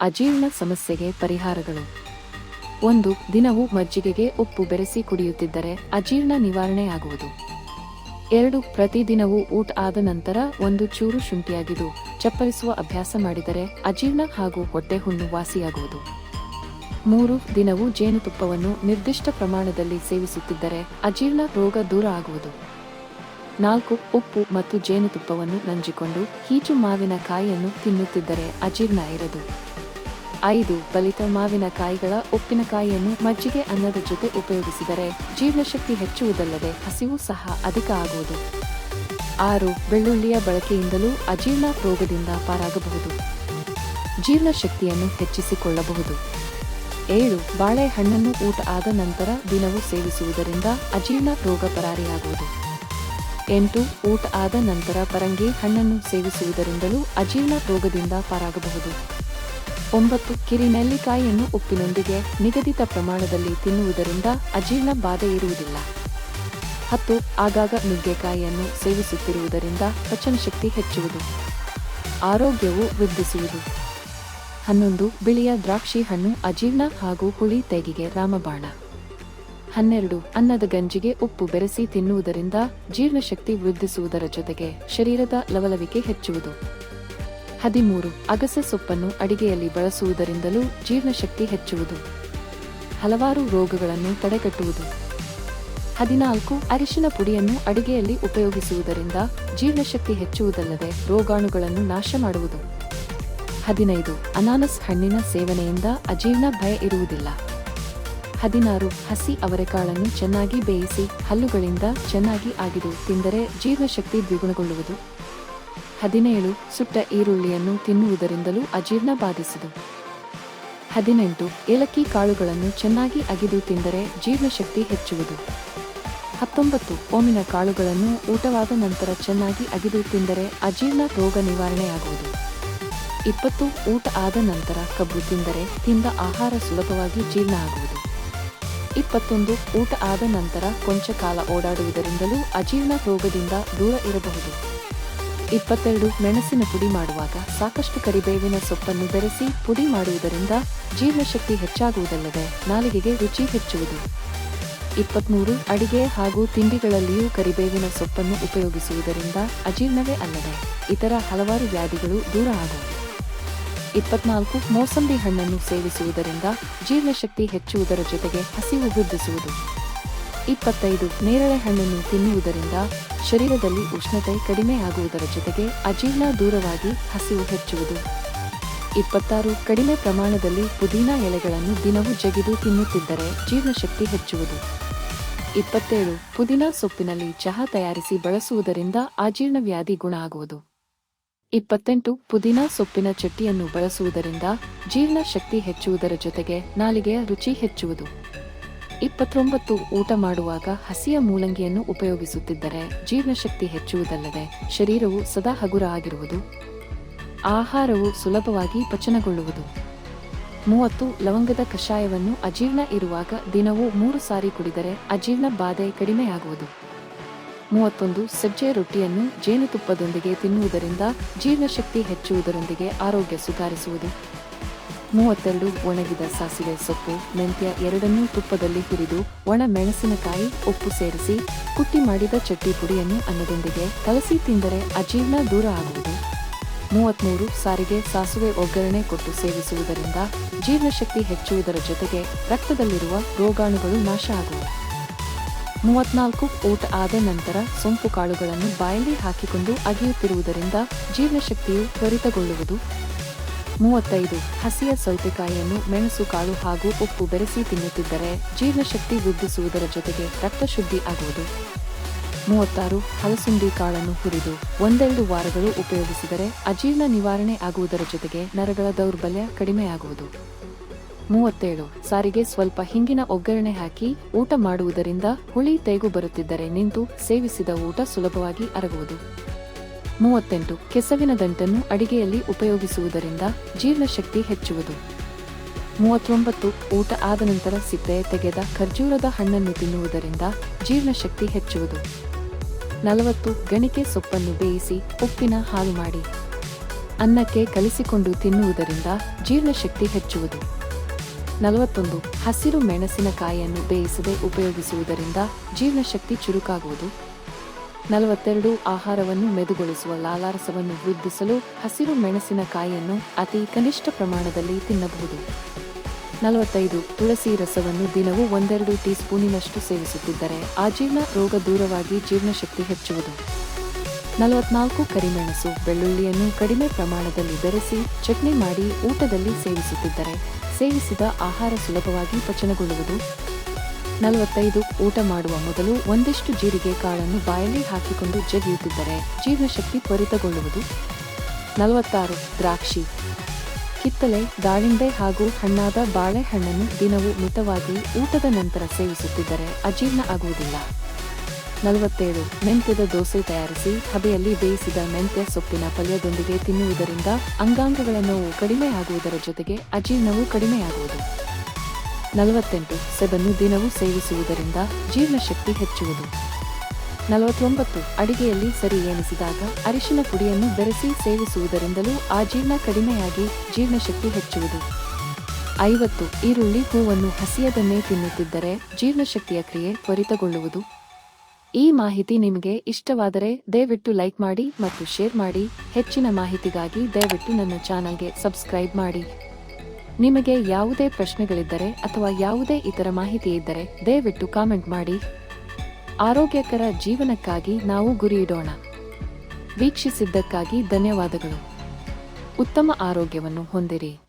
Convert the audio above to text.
ಅಜೀರ್ಣ ಸಮಸ್ಯೆಗೆ ಪರಿಹಾರಗಳು. ಒಂದು, ದಿನವೂ ಮಜ್ಜಿಗೆಗೆ ಉಪ್ಪು ಬೆರೆಸಿ ಕುಡಿಯುತ್ತಿದ್ದರೆ ಅಜೀರ್ಣ ನಿವಾರಣೆಯಾಗುವುದು. ಎರಡು, ಪ್ರತಿದಿನವೂ ಊಟ ಆದ ನಂತರ ಒಂದು ಚೂರು ಶುಂಠಿಯಾಗಿದ್ದು ಚಪ್ಪರಿಸುವ ಅಭ್ಯಾಸ ಮಾಡಿದರೆ ಅಜೀರ್ಣ ಹಾಗೂ ಹೊಟ್ಟೆ ಹುಣ್ಣು ವಾಸಿಯಾಗುವುದು. ಮೂರು, ದಿನವೂ ಜೇನುತುಪ್ಪವನ್ನು ನಿರ್ದಿಷ್ಟ ಪ್ರಮಾಣದಲ್ಲಿ ಸೇವಿಸುತ್ತಿದ್ದರೆ ಅಜೀರ್ಣ ರೋಗ ದೂರ ಆಗುವುದು. ನಾಲ್ಕು, ಉಪ್ಪು ಮತ್ತು ಜೇನುತುಪ್ಪವನ್ನು ನಂಜಿಕೊಂಡು ಹೀಚು ಮಾವಿನ ಕಾಯಿಯನ್ನು ತಿನ್ನುತ್ತಿದ್ದರೆ ಅಜೀರ್ಣ ಇರದು. ಐದು ಬಲಿತ ಮಾವಿನ ಕಾಯಿಗಳ ಉಪ್ಪಿನಕಾಯಿಯನ್ನು ಮಜ್ಜಿಗೆ ಅನ್ನದ ಜೊತೆ ಉಪಯೋಗಿಸಿದರೆ ಜೀರ್ಣಶಕ್ತಿ ಹೆಚ್ಚುವುದಲ್ಲದೆ ಹಸಿವು ಸಹ ಅಧಿಕ ಆಗುವುದು. ಆರು ಬೆಳ್ಳುಳ್ಳಿಯ ಬಳಕೆಯಿಂದಲೂ ಅಜೀರ್ಣ ರೋಗದಿಂದ ಪಾರಾಗಬಹುದು. ಜೀರ್ಣಶಕ್ತಿಯನ್ನು ಹೆಚ್ಚಿಸಿಕೊಳ್ಳಬಹುದು. ಏಳು ಬಾಳೆಹಣ್ಣನ್ನು ಊಟ ಆದ ನಂತರ ದಿನವೂ ಸೇವಿಸುವುದರಿಂದ ಅಜೀರ್ಣ ರೋಗ ಪರಾರಿಯಾಗುವುದು. ಎಂಟು ಊಟ ಆದ ನಂತರ ಪರಂಗಿ ಹಣ್ಣನ್ನು ಸೇವಿಸುವುದರಿಂದಲೂ ಅಜೀರ್ಣ ರೋಗದಿಂದ ಪಾರಾಗಬಹುದು. ಒಂಬತ್ತು ಕಿರಿ ನೆಲ್ಲಿಕಾಯಿಯನ್ನು ಉಪ್ಪಿನೊಂದಿಗೆ ನಿಗದಿತ ಪ್ರಮಾಣದಲ್ಲಿ ತಿನ್ನುವುದರಿಂದ ಅಜೀರ್ಣ ಬಾಧೆ ಇರುವುದಿಲ್ಲ. ಹತ್ತು ಆಗಾಗ ನುಗ್ಗೆಕಾಯಿಯನ್ನು ಸೇವಿಸುತ್ತಿರುವುದರಿಂದ ಪಚನಶಕ್ತಿ ಹೆಚ್ಚುವುದು. ಆರೋಗ್ಯವು ವೃದ್ಧಿಸುವುದು. ಹನ್ನೊಂದು, ಬಿಳಿಯ ದ್ರಾಕ್ಷಿ ಹಣ್ಣು ಅಜೀರ್ಣ ಹಾಗೂ ಹುಳಿ ತೆಗೆಗೆ ರಾಮಬಾಣ. ಹನ್ನೆರಡು, ಅನ್ನದ ಗಂಜಿಗೆ ಉಪ್ಪು ಬೆರೆಸಿ ತಿನ್ನುವುದರಿಂದ ಜೀರ್ಣಶಕ್ತಿ ವೃದ್ಧಿಸುವುದರ ಜೊತೆಗೆ ಶರೀರದ ಲವಲವಿಕೆ ಹೆಚ್ಚುವುದು. ಹದಿಮೂರು ಅಗಸೆ ಸೊಪ್ಪನ್ನು ಅಡಿಗೆಯಲ್ಲಿ ಬಳಸುವುದರಿಂದಲೂ ಜೀರ್ಣಶಕ್ತಿ ಹೆಚ್ಚುವುದು. ಹಲವಾರು ರೋಗಗಳನ್ನು ತಡೆಗಟ್ಟುವುದು. ಹದಿನಾಲ್ಕು ಅರಿಶಿನ ಪುಡಿಯನ್ನು ಅಡಿಗೆಯಲ್ಲಿ ಉಪಯೋಗಿಸುವುದರಿಂದ ಜೀರ್ಣಶಕ್ತಿ ಹೆಚ್ಚುವುದಲ್ಲದೆ ರೋಗಾಣುಗಳನ್ನು ನಾಶ ಮಾಡುವುದು. ಹದಿನೈದು ಅನಾನಸ್ ಹಣ್ಣಿನ ಸೇವನೆಯಿಂದ ಅಜೀರ್ಣ ಭಯ ಇರುವುದಿಲ್ಲ. ಹದಿನಾರು ಹಸಿ ಅವರೆಕಾಳನ್ನು ಚೆನ್ನಾಗಿ ಬೇಯಿಸಿ ಹಲ್ಲುಗಳಿಂದ ಚೆನ್ನಾಗಿ ಆಗಿದೆ ತಿಂದರೆ ಜೀರ್ಣಶಕ್ತಿ ದ್ವಿಗುಣಗೊಳ್ಳುವುದು. ಹದಿನೇಳು ಸುಟ್ಟ ಈರುಳ್ಳಿಯನ್ನು ತಿನ್ನುವುದರಿಂದಲೂ ಅಜೀರ್ಣ ಬಾಧಿಸಿದು ಹದಿನೆಂಟು ಏಲಕ್ಕಿ ಕಾಳುಗಳನ್ನು ಚೆನ್ನಾಗಿ ಅಗಿದು ತಿಂದರೆ ಜೀರ್ಣಶಕ್ತಿ ಹೆಚ್ಚುವುದು. ಹತ್ತೊಂಬತ್ತು ಓಮಿನ ಕಾಳುಗಳನ್ನು ಊಟವಾದ ನಂತರ ಚೆನ್ನಾಗಿ ಅಗಿದು ತಿಂದರೆ ಅಜೀರ್ಣ ರೋಗ ನಿವಾರಣೆಯಾಗುವುದು. ಇಪ್ಪತ್ತು ಊಟ ಆದ ನಂತರ ಕಬ್ಬು ತಿಂದರೆ ತಿಂದ ಆಹಾರ ಸುಲಭವಾಗಿ ಜೀರ್ಣ ಆಗುವುದು. ಇಪ್ಪತ್ತೊಂದು ಊಟ ಆದ ನಂತರ ಕೊಂಚ ಕಾಲ ಓಡಾಡುವುದರಿಂದಲೂ ಅಜೀರ್ಣ ರೋಗದಿಂದ ದೂರ ಇರಬಹುದು. ಇಪ್ಪತ್ತೆರಡು ಮೆಣಸಿನ ಪುಡಿ ಮಾಡುವಾಗ ಸಾಕಷ್ಟು ಕರಿಬೇವಿನ ಸೊಪ್ಪನ್ನು ಬೆರೆಸಿ ಪುಡಿ ಮಾಡುವುದರಿಂದ ಜೀರ್ಣಶಕ್ತಿ ಹೆಚ್ಚಾಗುವುದಲ್ಲದೆ ನಾಲಿಗೆಗೆ ರುಚಿ ಹೆಚ್ಚುವುದು. ಇಪ್ಪತ್ಮೂರು ಅಡಿಗೆ ಹಾಗೂ ತಿಂಡಿಗಳಲ್ಲಿಯೂ ಕರಿಬೇವಿನ ಸೊಪ್ಪನ್ನು ಉಪಯೋಗಿಸುವುದರಿಂದ ಅಜೀರ್ಣವೇ ಅಲ್ಲದೆ ಇತರ ಹಲವಾರು ವ್ಯಾಧಿಗಳು ದೂರ ಆಗುವುದು. ಇಪ್ಪತ್ನಾಲ್ಕು ಮೋಸಂಬಿ ಹಣ್ಣನ್ನು ಸೇವಿಸುವುದರಿಂದ ಜೀರ್ಣಶಕ್ತಿ ಹೆಚ್ಚುವುದರ ಜೊತೆಗೆ ಹಸಿವು ವೃದ್ಧಿಸುವುದು. ಇಪ್ಪತ್ತೈದು ನೇರಳೆ ಹಣ್ಣನ್ನು ತಿನ್ನುವುದರಿಂದ ಶರೀರದಲ್ಲಿ ಉಷ್ಣತೆ ಕಡಿಮೆ ಆಗುವುದರ ಜೊತೆಗೆ ಅಜೀರ್ಣ ದೂರವಾಗಿ ಹಸಿವು ಹೆಚ್ಚುವುದು. ಇಪ್ಪತ್ತಾರು ಕಡಿಮೆ ಪ್ರಮಾಣದಲ್ಲಿ ಪುದೀನಾ ಎಲೆಗಳನ್ನು ದಿನವೂ ಜಗಿದು ತಿನ್ನುತ್ತಿದ್ದರೆ ಜೀರ್ಣಶಕ್ತಿ ಹೆಚ್ಚುವುದು. ಇಪ್ಪತ್ತೇಳು ಪುದೀನಾ ಸೊಪ್ಪಿನಲ್ಲಿ ಚಹಾ ತಯಾರಿಸಿ ಬಳಸುವುದರಿಂದ ಅಜೀರ್ಣ ವ್ಯಾಧಿ ಗುಣ ಆಗುವುದು. ಇಪ್ಪತ್ತೆಂಟು ಪುದೀನಾ ಸೊಪ್ಪಿನ ಚಟ್ಟಿಯನ್ನು ಬಳಸುವುದರಿಂದ ಜೀರ್ಣಶಕ್ತಿ ಹೆಚ್ಚುವುದರ ಜೊತೆಗೆ ನಾಲಿಗೆಯ ರುಚಿ ಹೆಚ್ಚುವುದು. ಇಪ್ಪತ್ತೊಂಬತ್ತು ಊಟ ಮಾಡುವಾಗ ಹಸಿಯ ಮೂಲಂಗಿಯನ್ನು ಉಪಯೋಗಿಸುತ್ತಿದ್ದರೆ ಜೀರ್ಣಶಕ್ತಿ ಹೆಚ್ಚುವುದಲ್ಲದೆ ಶರೀರವು ಸದಾ ಹಗುರ ಆಗಿರುವುದು. ಆಹಾರವು ಸುಲಭವಾಗಿ ಪಚನಗೊಳ್ಳುವುದು. ಮೂವತ್ತು, ಲವಂಗದ ಕಷಾಯವನ್ನು ಅಜೀರ್ಣ ಇರುವಾಗ ದಿನವೂ ಮೂರು ಸಾರಿ ಕುಡಿದರೆ ಅಜೀರ್ಣ ಬಾಧೆ ಕಡಿಮೆಯಾಗುವುದು. ಮೂವತ್ತೊಂದು, ಸಜ್ಜೆ ರೊಟ್ಟಿಯನ್ನು ಜೇನುತುಪ್ಪದೊಂದಿಗೆ ತಿನ್ನುವುದರಿಂದ ಜೀರ್ಣಶಕ್ತಿ ಹೆಚ್ಚುವುದರೊಂದಿಗೆ ಆರೋಗ್ಯ ಸುಧಾರಿಸುವುದು. ಮೂವತ್ತೆರಡು ಒಣಗಿದ ಸಾಸಿವೆ ಸೊಪ್ಪು, ಮೆಂತ್ಯ ಎರಡನ್ನೂ ತುಪ್ಪದಲ್ಲಿ ಹುರಿದು ಒಣ ಮೆಣಸಿನಕಾಯಿ ಉಪ್ಪು ಸೇರಿಸಿ ಕುಟ್ಟಿ ಮಾಡಿದ ಚಟ್ನಿ ಪುಡಿಯನ್ನು ಅನ್ನದೊಂದಿಗೆ ಕಲಸಿ ತಿಂದರೆ ಅಜೀರ್ಣ ದೂರ ಆಗುವುದು. ಮೂವತ್ತ್ಮೂರು ಸಾರಿಗೆ ಸಾಸುವೆ ಒಗ್ಗರಣೆ ಕೊಟ್ಟು ಸೇವಿಸುವುದರಿಂದ ಜೀರ್ಣಶಕ್ತಿ ಹೆಚ್ಚುವುದರ ಜೊತೆಗೆ ರಕ್ತದಲ್ಲಿರುವ ರೋಗಾಣುಗಳು ನಾಶ ಆಗುವು ಮೂವತ್ನಾಲ್ಕು ಊಟ ಆದ ನಂತರ ಸೊಂಪು ಕಾಳುಗಳನ್ನು ಬಾಯಲ್ಲಿ ಹಾಕಿಕೊಂಡು ಅಗಿಯುತ್ತಿರುವುದರಿಂದ ಜೀರ್ಣಶಕ್ತಿಯು ತ್ವರಿತಗೊಳ್ಳುವುದು. ಮೂವತ್ತೈದು ಹಸಿಯ ಸೌತೆಕಾಯಿಯನ್ನು ಮೆಣಸು, ಕಾಳು ಹಾಗೂ ಉಪ್ಪು ಬೆರೆಸಿ ತಿನ್ನುತ್ತಿದ್ದರೆ ಜೀರ್ಣಶಕ್ತಿ ವೃದ್ಧಿಸುವುದರ ಜೊತೆಗೆ ರಕ್ತ ಶುದ್ಧಿ ಆಗುವುದು. ಮೂವತ್ತಾರು ಹಲಸುಂಡಿ ಕಾಳನ್ನು ಹುರಿದು ಒಂದೆರಡು ವಾರಗಳು ಉಪಯೋಗಿಸಿದರೆ ಅಜೀರ್ಣ ನಿವಾರಣೆ ಆಗುವುದರ ಜೊತೆಗೆ ನರಗಳ ದೌರ್ಬಲ್ಯ ಕಡಿಮೆಯಾಗುವುದು. ಮೂವತ್ತೇಳು ಸಾರಿಗೆ ಸ್ವಲ್ಪ ಹಿಂಗಿನ ಒಗ್ಗರಣೆ ಹಾಕಿ ಊಟ ಮಾಡುವುದರಿಂದ ಹುಳಿ ತೇಗು ಬರುತ್ತಿದ್ದರೆ ನಿಂತು ಸೇವಿಸಿದ ಊಟ ಸುಲಭವಾಗಿ ಅರಗುವುದು. ಮೂವತ್ತೆಂಟು ಕೆಸವಿನ ದಂಟನ್ನು ಅಡಿಗೆಯಲ್ಲಿ ಉಪಯೋಗಿಸುವುದರಿಂದ ಜೀರ್ಣಶಕ್ತಿ ಹೆಚ್ಚುವುದು. ಮೂವತ್ತೊಂಬತ್ತು, ಊಟ ಆದ ನಂತರ ಸಿಪ್ಪೆ ತೆಗೆದ ಖರ್ಜೂರದ ಹಣ್ಣನ್ನು ತಿನ್ನುವುದರಿಂದ ಜೀರ್ಣಶಕ್ತಿ ಹೆಚ್ಚುವುದು. ನಲವತ್ತು, ಗಣಿಕೆ ಸೊಪ್ಪನ್ನು ಬೇಯಿಸಿ ಉಪ್ಪಿನ ಹಾಲು ಮಾಡಿ. ಅನ್ನಕ್ಕೆ ಕಲಿಸಿಕೊಂಡು ತಿನ್ನುವುದರಿಂದ ಜೀರ್ಣಶಕ್ತಿ ಹೆಚ್ಚುವುದು. ನಲವತ್ತೊಂದು, ಹಸಿರು ಮೆಣಸಿನಕಾಯಿಯನ್ನು ಬೇಯಿಸದೆ ಉಪಯೋಗಿಸುವುದರಿಂದ ಜೀರ್ಣಶಕ್ತಿ ಚುರುಕಾಗುವುದು. ನಲವತ್ತೆರಡು ಆಹಾರವನ್ನು ಮೆದುಗೊಳಿಸುವ ಲಾಲಾರಸವನ್ನು ವೃದ್ಧಿಸಲು ಹಸಿರು ಮೆಣಸಿನಕಾಯಿಯನ್ನು ಅತಿ ಕನಿಷ್ಠ ಪ್ರಮಾಣದಲ್ಲಿ ತಿನ್ನಬಹುದು. ನಲವತ್ತೈದು, ತುಳಸಿ ರಸವನ್ನು ದಿನವೂ ಒಂದೆರಡು ಟೀ ಸ್ಪೂನಿನಷ್ಟು ಸೇವಿಸುತ್ತಿದ್ದರೆ ಆಜೀರ್ಣ ರೋಗ ದೂರವಾಗಿ ಜೀರ್ಣಶಕ್ತಿ ಹೆಚ್ಚುವುದು. ನಲವತ್ನಾಲ್ಕು, ಕರಿಮೆಣಸು ಬೆಳ್ಳುಳ್ಳಿಯನ್ನು ಕಡಿಮೆ ಪ್ರಮಾಣದಲ್ಲಿ ಬೆರೆಸಿ ಚಟ್ನಿ ಮಾಡಿ ಊಟದಲ್ಲಿ ಸೇವಿಸುತ್ತಿದ್ದರೆ ಸೇವಿಸಿದ ಆಹಾರ ಸುಲಭವಾಗಿ ಪಚನಗೊಳ್ಳುವುದು. ನಲವತ್ತೈದು ಊಟ ಮಾಡುವ ಮೊದಲು ಒಂದಿಷ್ಟು ಜೀರಿಗೆ ಕಾಳನ್ನು ಬಾಯಲ್ಲಿ ಹಾಕಿಕೊಂಡು ಜಗಿಯುತ್ತಿದ್ದರೆ ಜೀರ್ಣಶಕ್ತಿ ತ್ವರಿತಗೊಳ್ಳುವುದು. ನಲವತ್ತಾರು ದ್ರಾಕ್ಷಿ. ಕಿತ್ತಲೆ ದಾಳಿಂಬೆ ಹಾಗೂ ಹಣ್ಣಾದ ಬಾಳೆಹಣ್ಣನ್ನು ದಿನವೂ ಮಿತವಾಗಿ ಊಟದ ನಂತರ ಸೇವಿಸುತ್ತಿದ್ದರೆ ಅಜೀರ್ಣ ಆಗುವುದಿಲ್ಲ. ನಲವತ್ತೇಳು ಮೆಂತ್ಯದ ದೋಸೆ ತಯಾರಿಸಿ ಹಬೆಯಲ್ಲಿ ಬೇಯಿಸಿದ ಮೆಂತ್ಯ ಸೊಪ್ಪಿನ ಪಲ್ಯದೊಂದಿಗೆ ತಿನ್ನುವುದರಿಂದ ಅಂಗಾಂಗಗಳ ನೋವು ಕಡಿಮೆಯಾಗುವುದರ ಜೊತೆಗೆ ಅಜೀರ್ಣವೂ ಕಡಿಮೆಯಾಗುವುದು. ನಲವತ್ತೆಂಟು ಸೆಬನ್ನು ದಿನವೂ ಸೇವಿಸುವುದರಿಂದ ಜೀರ್ಣಶಕ್ತಿ ಹೆಚ್ಚುವುದು. ನಲವತ್ತೊಂಬತ್ತು ಅಡಿಗೆಯಲ್ಲಿ ಸರಿ ಎನಿಸಿದಾಗ ಅರಿಶಿನ ಪುಡಿಯನ್ನು ಬೆರೆಸಿ ಸೇವಿಸುವುದರಿಂದಲೂ ಆಜೀರ್ಣ ಕಡಿಮೆಯಾಗಿ ಜೀರ್ಣಶಕ್ತಿ ಹೆಚ್ಚುವುದು. ಐವತ್ತು ಈರುಳ್ಳಿ ಹೂವನ್ನು ಹಸಿಯದನ್ನೇ ತಿನ್ನುತ್ತಿದ್ದರೆ ಜೀರ್ಣಶಕ್ತಿಯ ಕ್ರಿಯೆ ತ್ವರಿತಗೊಳ್ಳುವುದು. ಈ ಮಾಹಿತಿ ನಿಮಗೆ ಇಷ್ಟವಾದರೆ ದಯವಿಟ್ಟು ಲೈಕ್ ಮಾಡಿ ಮತ್ತು ಶೇರ್ ಮಾಡಿ. ಹೆಚ್ಚಿನ ಮಾಹಿತಿಗಾಗಿ ದಯವಿಟ್ಟು ನನ್ನ ಚಾನಲ್ಗೆ ಸಬ್ಸ್ಕ್ರೈಬ್ ಮಾಡಿ. ನಿಮಗೆ ಯಾವುದೇ ಪ್ರಶ್ನೆಗಳಿದ್ದರೆ ಅಥವಾ ಯಾವುದೇ ಇತರ ಮಾಹಿತಿ ಇದ್ದರೆ ದಯವಿಟ್ಟು ಕಾಮೆಂಟ್ ಮಾಡಿ. ಆರೋಗ್ಯಕರ ಜೀವನಕ್ಕಾಗಿ ನಾವು ಗುರಿಯಿಡೋಣ ವೀಕ್ಷಿಸಿದ್ದಕ್ಕಾಗಿ ಧನ್ಯವಾದಗಳು. ಉತ್ತಮ ಆರೋಗ್ಯವನ್ನು ಹೊಂದಿರಿ.